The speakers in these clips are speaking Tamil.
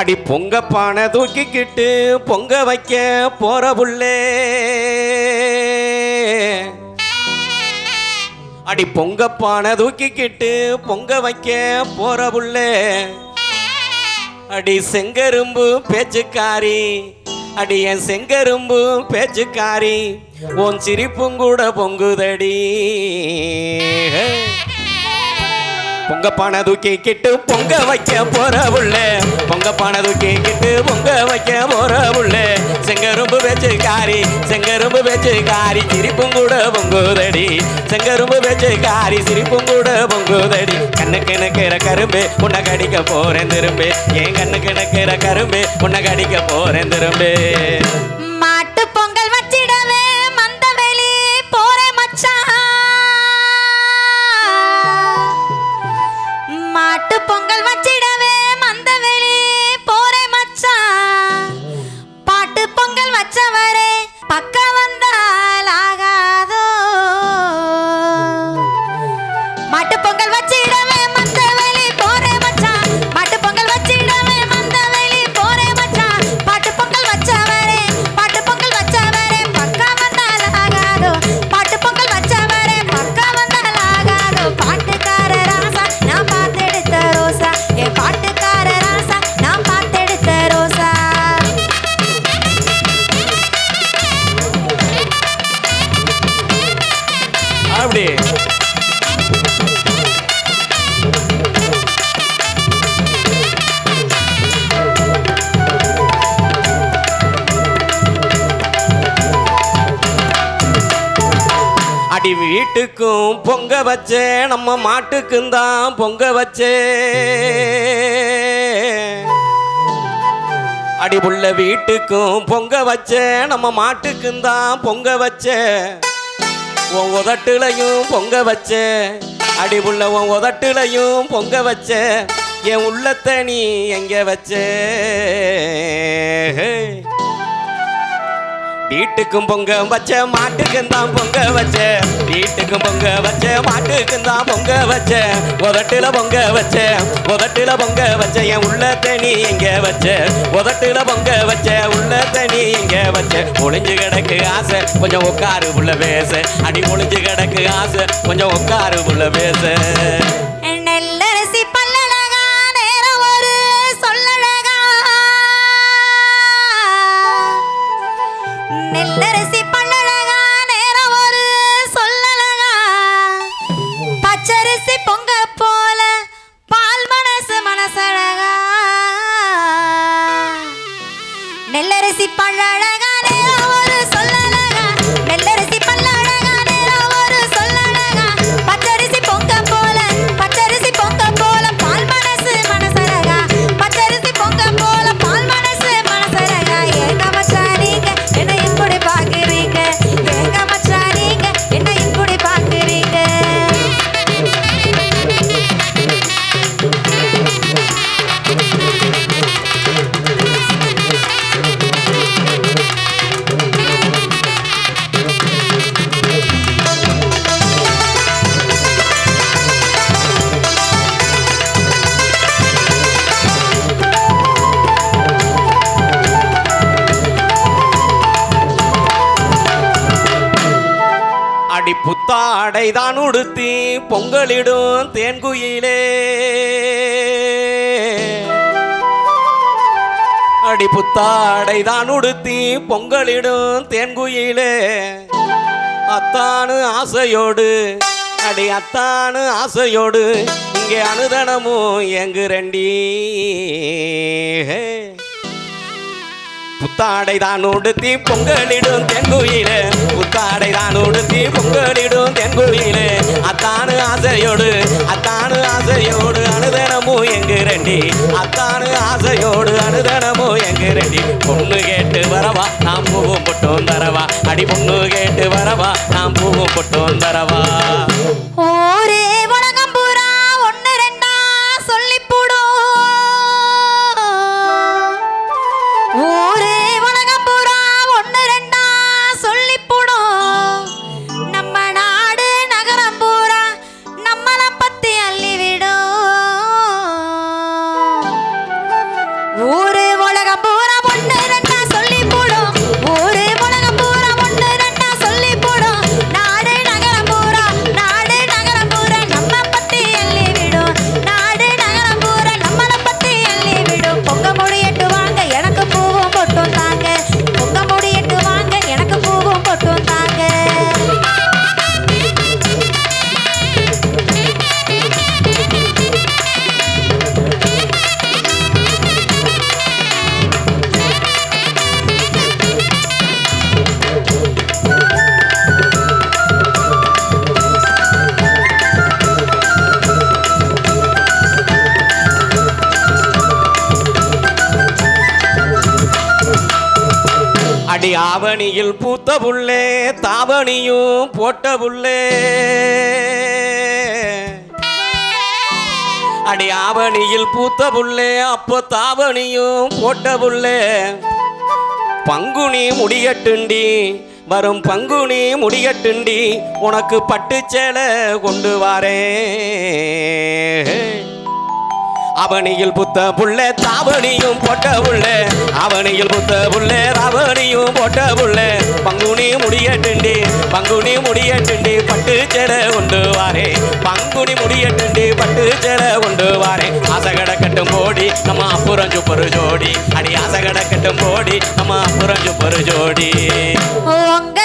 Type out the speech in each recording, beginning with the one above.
அடி பொங்க பானை தூக்கிக்கிட்டு பொங்க வைக்க போற புள்ளே. அடி பொங்க பானை தூக்கிக்கிட்டு பொங்க வைக்க போற புள்ளே. அடி செங்கரும்பு பேச்சுக்காரி அடி என் செங்கரும்பு பேச்சுக்காரி உன் சிரிப்பும் கூட பொங்குதடி. பொங்க பானை தூக்கிக்கிட்டு பொங்க வைக்க போற புள்ள பொங்க பானை தூக்கிக்கிட்டு பொங்க வைக்க போற புள்ள செங்கரும்பு பேச்சுக்காரி செங்கரும்பு பேச்சுக்காரி சிரிப்பும் கூட பொங்குதடி. செங்கரும்பு பேச்சுக்காரி சிரிப்பும் கூட பொங்குதடி. கண்ணுக்கு நக்கிற கரும்பு உன்னை கடிக்க போறேன் திரும்பு. என் கண்ணுக்கு நக்கிற கரும்பு உன்னை கடிக்க போறேன் திரும்பு. அடி வீட்டுக்கும் பொங்க வச்சே நம்ம மாட்டுக்கும் தான் பொங்க வச்சே. அடிபுள்ள வீட்டுக்கும் பொங்க வச்சே நம்ம மாட்டுக்கும் தான் பொங்க வச்சே. உன் உதட்டுலையும் பொங்க வச்ச. அடிபுள்ள உன் உதட்டுலையும் பொங்க வச்ச. என் உள்ளத்தை நீ எங்கே வச்ச? வீட்டுக்கும் பொங்க வச்ச மாட்டுக்கும் தான் பொங்க வச்ச. வீட்டுக்கும் பொங்க வச்ச மாட்டுக்கும் தான் பொங்க வச்ச. உதட்டுல பொங்க வச்ச உதட்டுல பொங்க வச்ச என் உள்ள தனி எங்க வச்ச? உதட்டுல பொங்க வச்ச உள்ள தனி எங்க வச்ச? ஒளிஞ்சு கிடக்கு ஆசை கொஞ்சம் உட்காரு புள்ள பேச. அடி ஒளிஞ்சு கிடக்கு ஆசை கொஞ்சம் உட்காரு புள்ள பேச. நெல்லரசி பல்லழகா நேரம் ஒரு சொல்லழகா. பச்சரிசி பொங்க போல பால் மனசு மனசழகா. நெல்லரசி பல்லழகா நேரம் ஒரு சொல்ல தாடை தான் உடுத்தி பொங்கலிடும் தேன்குயிலே. அடி புத்தாடை தான் உடுத்தி பொங்கலிடும் தேன்குயிலே. அத்தானு ஆசையோடு அடி அத்தானு ஆசையோடு இங்கே அனுதனமும் எங்கு ரெண்டி புத்தாடை தான் உடுத்தி பொங்கலிடும் தென்குயிலே. புத்தாடை தான் உடுத்தி பொங்கலிடும் தென்குயிலே. அத்தானு ஆசையோடு அத்தானு ஆசையோடு அனுதனமும் எங்கு ரெண்டி அத்தானு ஆசையோடு அனுதனமும் எங்கு ரெண்டி பொண்ணு கேட்டு வரவா நாம் பூவும் பொட்டும் தரவா. அடி பொண்ணு கேட்டு வரவா நாம் பூவும் பொட்டும் தரவா. ஓரே ஊரு உலக பூரா பொண்ணு அடி ஆவணியில் பூத்த புள்ளே தாவணியும் போட்ட புள்ளே அடி ஆவணியில் பூத்த புள்ளே அப்போ தாவணியும் போட்ட புள்ளே பங்குனி முடியட்டுண்டி வரும் பங்குனி முடியட்டுண்டி உனக்கு பட்டு சேலை கொண்டு வாரே அவனியில் புத்த புள்ள தாவணியும் போட்ட புள்ள. அவனியில் புத்த புள்ள தாவணியும் போட்ட புள்ள. பங்குனி முடியட்டுண்டி பங்குனி முடியட்டுண்டி பட்டு சேலை கொண்டு வாரே. பங்குனி முடியட்டுண்டி பட்டு சேலை கொண்டு வாரே. அசகட கட்டும் போடி நம்ம அப்புறம் சுப்பரு ஜோடி. அடி அசகட கட்டும் போடி நம்ம அப்புறம் சுப்பரு ஜோடி. உங்க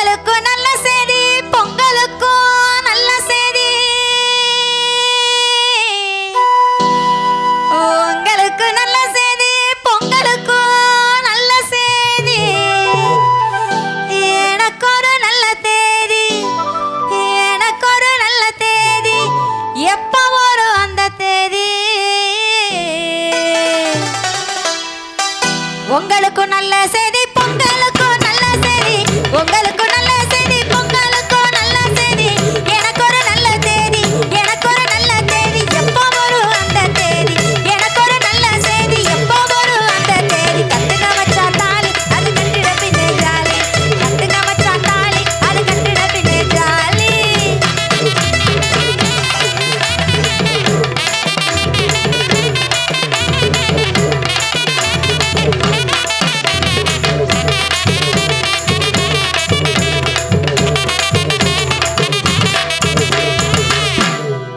உங்களுக்கு நல்ல